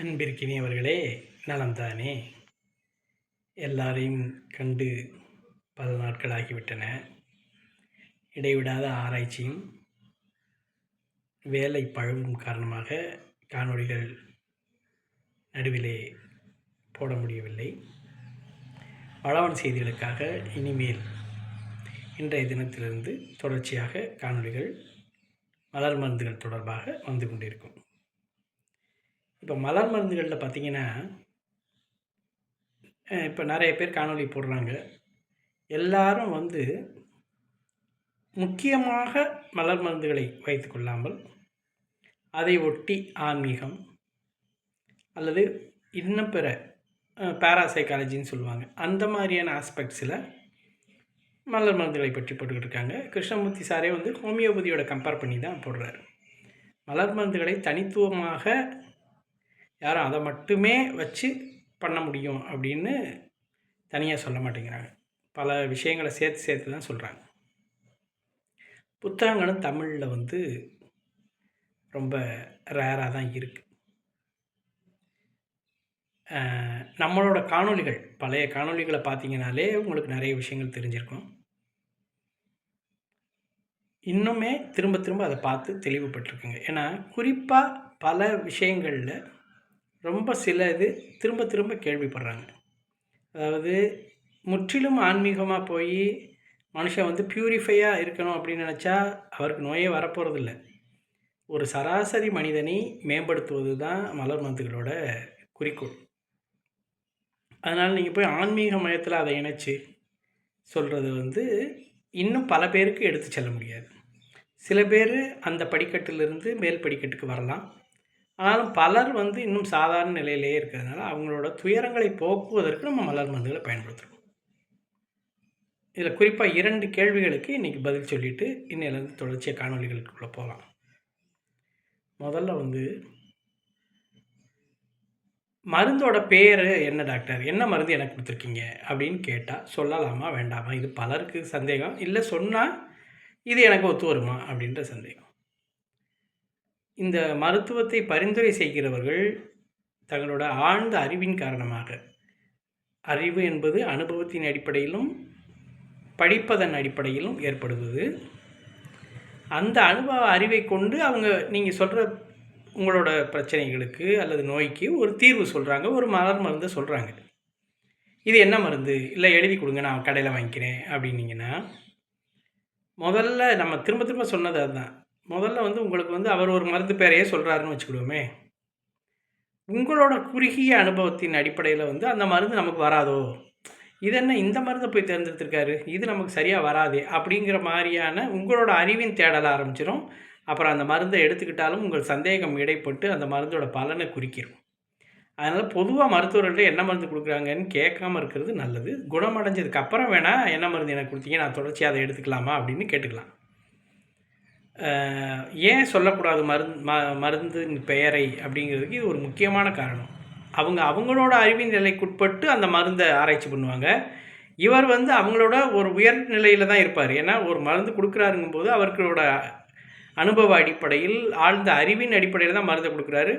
அன்பிற்கினியவர்களே நலம்தானே? எல்லாரையும் கண்டு பல நாட்கள் ஆகிவிட்டன இடைவிடாத ஆராய்ச்சியும் வேலை பழவும் காரணமாக காணொளிகள் நடுவிலே போட முடியவில்லை. வளவன் செய்திகளுக்காக இனிமேல் இன்றைய தினத்திலிருந்து தொடர்ச்சியாக காணொளிகள் மலர் மருந்துகள் தொடர்பாக வந்து கொண்டிருக்கும். இப்போ மலர் மருந்துகளில் பார்த்தீங்கன்னா இப்போ நிறைய பேர் காணொளி போடுறாங்க. எல்லாரும் வந்து முக்கியமாக மலர் மருந்துகளை வைத்து கொள்ளாமல் அதை ஒட்டி ஆன்மீகம் அல்லது இன்னும் பிற பேராசைக்காலஜின்னு சொல்லுவாங்க. அந்த மாதிரியான ஆஸ்பெக்ட்ஸில் மலர் மருந்துகளை பற்றி போட்டுக்கிட்டு இருக்காங்க. கிருஷ்ணமூர்த்தி சாரே வந்து ஹோமியோபதியோட கம்பேர் பண்ணி தான் போடுறாரு. மலர் மருந்துகளை தனித்துவமாக யாரும் அதை மட்டுமே வச்சு பண்ண முடியும் அப்படின்னு தனியாக சொல்ல மாட்டேங்கிறாங்க. பல விஷயங்களை சேர்த்து சேர்த்து தான் சொல்கிறாங்க புத்தகங்களும் தமிழில் வந்து ரொம்ப ரேராக தான் இருக்குது நம்மளோட காணொளிகள் பழைய காணொளிகளை பார்த்தீங்கனாலே உங்களுக்கு நிறைய விஷயங்கள் தெரிஞ்சிருக்கும். இன்னுமே திரும்ப திரும்ப அதை பார்த்து தெளிவுபட்டிருக்குங்க. ஏன்னா குறிப்பாக பல விஷயங்களில் ரொம்ப சில இது திரும்ப திரும்ப கேள்விப்படுறாங்க. அதாவது முற்றிலும் ஆன்மீகமாக போய் மனுஷன் வந்து பியூரிஃபையாக இருக்கணும் அப்படின்னு நினச்சா அவருக்கு நோயே வரப்போகிறதில்ல ஒரு சராசரி மனிதனை மேம்படுத்துவது தான் மலர் மந்துகளோட குறிக்கோள். அதனால் நீங்கள் போய் ஆன்மீக மயத்தில் அதை இணைச்சி சொல்கிறது வந்து இன்னும் பல பேருக்கு எடுத்து செல்ல முடியாது. சில பேர் அந்த படிக்கட்டிலிருந்து மேல் படிக்கட்டுக்கு வரலாம். ஆனாலும் பலர் வந்து இன்னும் சாதாரண நிலையிலேயே இருக்கிறதுனால அவங்களோட துயரங்களை போக்குவதற்கு நம்ம மலர் மருந்துகளை பயன்படுத்துகிறோம் இதில் குறிப்பாக இரண்டு கேள்விகளுக்கு இன்றைக்கி பதில் சொல்லிவிட்டு இன்னிலேருந்து தொடர்ச்சியாக காணொலிகளுக்குள்ளே போகலாம் முதல்ல வந்து மருந்தோட பேர் என்ன டாக்டர்? என்ன மருந்து எனக்கு கொடுத்துருக்கீங்க? அப்படின்னு கேட்டால் சொல்லலாமா வேண்டாமா? இது பலருக்கு சந்தேகம். இல்லை சொன்னால் இது எனக்கு ஒத்து வருமா? அப்படின்ற சந்தேகம். இந்த மருத்துவத்தை பரிந்துரை செய்கிறவர்கள் தங்களோட ஆழ்ந்த அறிவின் காரணமாக. அறிவு என்பது அனுபவத்தின் அடிப்படையிலும் படிப்பதன் அடிப்படையிலும் ஏற்படுவது. அந்த அனுபவ அறிவை கொண்டு அவங்க நீங்கள் சொல்கிற உங்களோட பிரச்சனைகளுக்கு அல்லது நோய்க்கு ஒரு தீர்வு சொல்கிறாங்க ஒரு மலர் மருந்து சொல்கிறாங்க இது என்ன மருந்து? இல்லை எழுதி கொடுங்க நான் கடையில் வாங்கிக்கிறேன் அப்படின்னீங்கன்னா முதல்ல நம்ம திரும்ப திரும்ப சொன்னது அதுதான். முதல்ல வந்து உங்களுக்கு வந்து அவர் ஒரு மருந்து பேரையே சொல்கிறாருன்னு வச்சுக்கிடுவோமே. உங்களோட குறுகிய அனுபவத்தின் அடிப்படையில் வந்து அந்த மருந்து நமக்கு வராதோ? இது என்ன இந்த மருந்தை போய் தேர்ந்தெடுத்திருக்காரு? இது நமக்கு சரியாக வராதே? அப்படிங்கிற மாதிரியான உங்களோட அறிவின் தேடல ஆரம்பிச்சிடும் அப்புறம் அந்த மருந்தை எடுத்துக்கிட்டாலும் உங்கள் சந்தேகம் இடைப்பட்டு அந்த மருந்தோட பலனை குறிக்கிறோம் அதனால் பொதுவாக மருத்துவர்கள்ட்ட என்ன மருந்து கொடுக்குறாங்கன்னு கேட்காம இருக்கிறது நல்லது. குணமடைஞ்சதுக்கு அப்புறம் வேணால் என்ன மருந்து எனக்கு கொடுத்தீங்க? நான் தொடர்ச்சியாக அதை எடுத்துக்கலாமா? அப்படின்னு கேட்டுக்கலாம். ஏன் சொல்லக்கூடாது மருந்து ம மருந்தின் பெயரை அப்படிங்கிறதுக்கு இது ஒரு முக்கியமான காரணம். அவங்க அவங்களோட அறிவின் நிலைக்குட்பட்டு அந்த மருந்தை ஆராய்ச்சி பண்ணுவாங்க. இவர் வந்து அவங்களோட ஒரு உயர் நிலையில் தான் இருப்பார். ஏன்னா ஒரு மருந்து கொடுக்குறாருங்கும் போது அவர்களோட அனுபவ அடிப்படையில் ஆழ்ந்த அறிவின் அடிப்படையில் தான் மருந்தை கொடுக்குறாரு.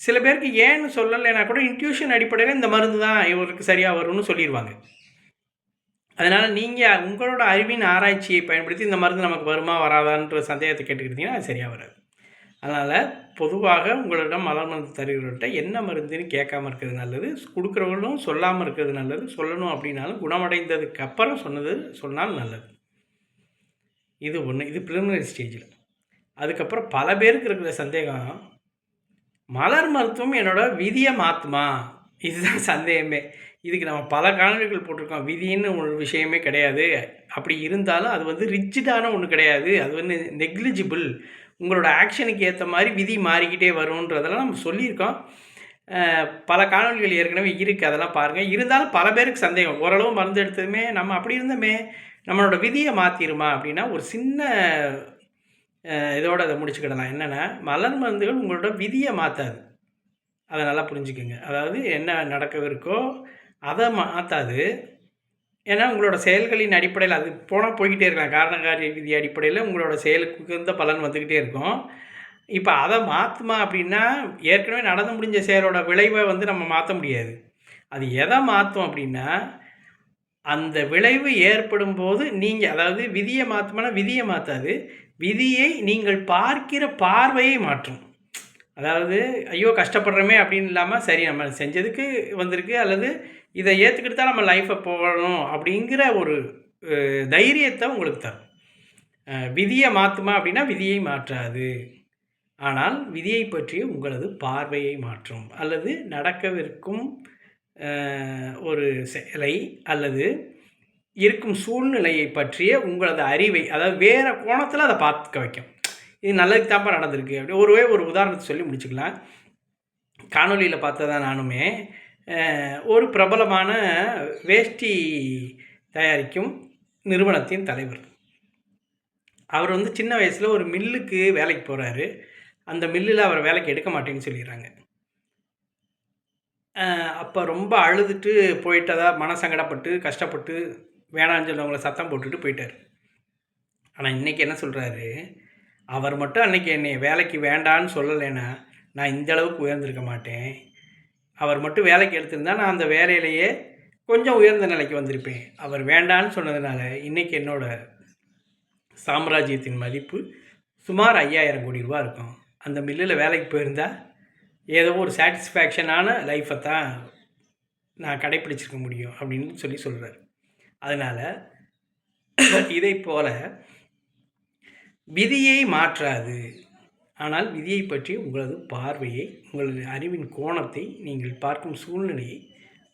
சில பேருக்கு ஏன்னு சொல்லலைன்னா கூட இன்ட்யூஷன் அடிப்படையில் இந்த மருந்து தான் இவருக்கு சரியாக வரும்னு சொல்லிடுவாங்க அதனால் நீங்கள் உங்களோட அறிவின் ஆராய்ச்சியை பயன்படுத்தி இந்த மருந்து நமக்கு வருமா வராதான்ற சந்தேகத்தை கேட்டுக்கிட்டீங்கன்னா அது சரியாக வராது. அதனால் பொதுவாக உங்களிடம் மலர் மருந்து தருகிறவர்கிட்ட என்ன மருந்துன்னு கேட்காம இருக்கிறது நல்லது கொடுக்குறவங்களும் சொல்லாமல் இருக்கிறது நல்லது சொல்லணும் அப்படின்னாலும் குணமடைந்ததுக்கு அப்புறம் சொன்னது சொன்னால் நல்லது. இது ஒன்று இது ப்ரிலிமினரி ஸ்டேஜில் அதுக்கப்புறம் பல பேருக்கு இருக்கிற சந்தேகம் மலர் மருத்துவம் என்னோட விதியை மாற்றுமா இதுதான் சந்தேகமே. இதுக்கு நம்ம பல காணொலிகள் போட்டிருக்கோம். விதின்னு ஒரு விஷயமே கிடையாது. அப்படி இருந்தாலும் அது வந்து ரிச்சிடான ஒன்று கிடையாது. அது வந்து நெக்லிஜிபிள். உங்களோட ஆக்ஷனுக்கு ஏற்ற மாதிரி விதி மாறிக்கிட்டே வரும்ன்றதெல்லாம் நம்ம சொல்லியிருக்கோம். பல காணொலிகள் ஏற்கனவே இருக்குது அதெல்லாம் பாருங்கள் இருந்தாலும் பல பேருக்கு சந்தேகம். ஓரளவு மருந்து எடுத்ததுமே நம்ம அப்படி இருந்தோமே நம்மளோட விதியை மாற்றிடுமா அப்படின்னா ஒரு சின்ன இதோடு அதை முடிச்சுக்கிடலாம். என்னென்னா மலர் மருந்துகள் உங்களோட விதியை மாற்றாது அதை நல்லா புரிஞ்சுக்கோங்க. அதாவது என்ன நடக்கவிருக்கோ அதை மாற்றாது ஏன்னா உங்களோட செயல்களின் அடிப்படையில் அது போனால் போய்கிட்டே இருக்கலாம். காரணக்காரிய விதி அடிப்படையில் உங்களோட செயலுக்கு உகந்த பலன் வந்துக்கிட்டே இருக்கும். இப்போ அதை மாற்றுமா அப்படின்னா ஏற்கனவே நடந்து முடிஞ்ச செயலோட விளைவை வந்து நம்ம மாற்ற முடியாது. அது எதை மாற்றும் அப்படின்னா அந்த விளைவு ஏற்படும் போது நீங்கள் அதாவது விதியை மாற்றுமானா விதியை மாற்றாது விதியை நீங்கள் பார்க்கிற பார்வையை மாற்றும். அதாவது ஐயோ கஷ்டப்படுறோமே அப்படின்னு இல்லாமல் சரி நம்ம செஞ்சதுக்கு வந்திருக்கு அல்லது இதை ஏற்றுக்கிட்டு தான் நம்ம லைஃப்பை போகணும் அப்படிங்கிற ஒரு தைரியத்தை உங்களுக்கு தரும். விதியை மாற்றுமா அப்படின்னா விதியை மாற்றாது. ஆனால் விதியை பற்றிய உங்களது பார்வையை மாற்றும். அல்லது நடக்கவிருக்கும் ஒரு செயலை அல்லது இருக்கும் சூழ்நிலையை பற்றிய உங்களது அறிவை அதாவது வேறு கோணத்தில் அதை பார்க்க வைக்கும். இது நல்லதுக்கு தான்ப்பா நடந்திருக்கு. அப்படி ஒருவே ஒரு உதாரணத்தை சொல்லி முடிச்சுக்கலாம். காணொளியில் பார்த்ததான் நானுமே ஒரு பிரபலமான வேஷ்டி தயாரிக்கும் நிறுவனத்தின் தலைவர். அவர் வந்து சின்ன வயசில் ஒரு மில்லுக்கு வேலைக்கு போகிறாரு அந்த மில்லில் அவர் வேலைக்கு எடுக்க மாட்டேன்னு சொல்லிடுறாங்க. அப்போ ரொம்ப அழுதுட்டு போயிட்டதா மனசங்கடப்பட்டு கஷ்டப்பட்டு வேணான்னு சொல்லவங்களை சத்தம் போட்டுட்டு போயிட்டார். ஆனால் இன்றைக்கி என்ன சொல்கிறாரு அவர் மட்டும் அன்றைக்கி என்னை வேலைக்கு வேண்டான்னு சொல்லலைன்னா நான் இந்த அளவுக்கு உயர்ந்திருக்க மாட்டேன். அவர் மட்டும் வேலைக்கு எடுத்திருந்தா நான் அந்த வேலையிலேயே கொஞ்சம் உயர்ந்த நிலைக்கு வந்திருப்பேன். அவர் வேண்டான்னு சொன்னதுனால இன்றைக்கி என்னோடய சாம்ராஜ்யத்தின் மதிப்பு சுமார் ஐயாயிரம் கோடி ரூபா இருக்கும். அந்த மில்லில் வேலைக்கு போயிருந்தால் ஏதோ ஒரு சாட்டிஸ்ஃபேக்ஷனான லைஃப்பை தான் நான் கடைப்பிடிச்சிருக்க முடியும் அப்படின்னு சொல்லி சொல்கிறார் அதனால் இதை போல் விதியை மாற்றாது. ஆனால் விதியை பற்றி உங்களது பார்வையை உங்களது அறிவின் கோணத்தை நீங்கள் பார்க்கும் சூழ்நிலையை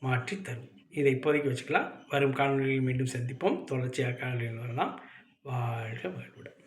மாற்றி தரும். இதை இப்போதைக்கு வச்சுக்கலாம். வரும் காணொலிகளில் மீண்டும் சந்திப்போம். தொடர்ச்சியாக காணொலிகள் வரலாம். வாழ்க வாழ்வுடன்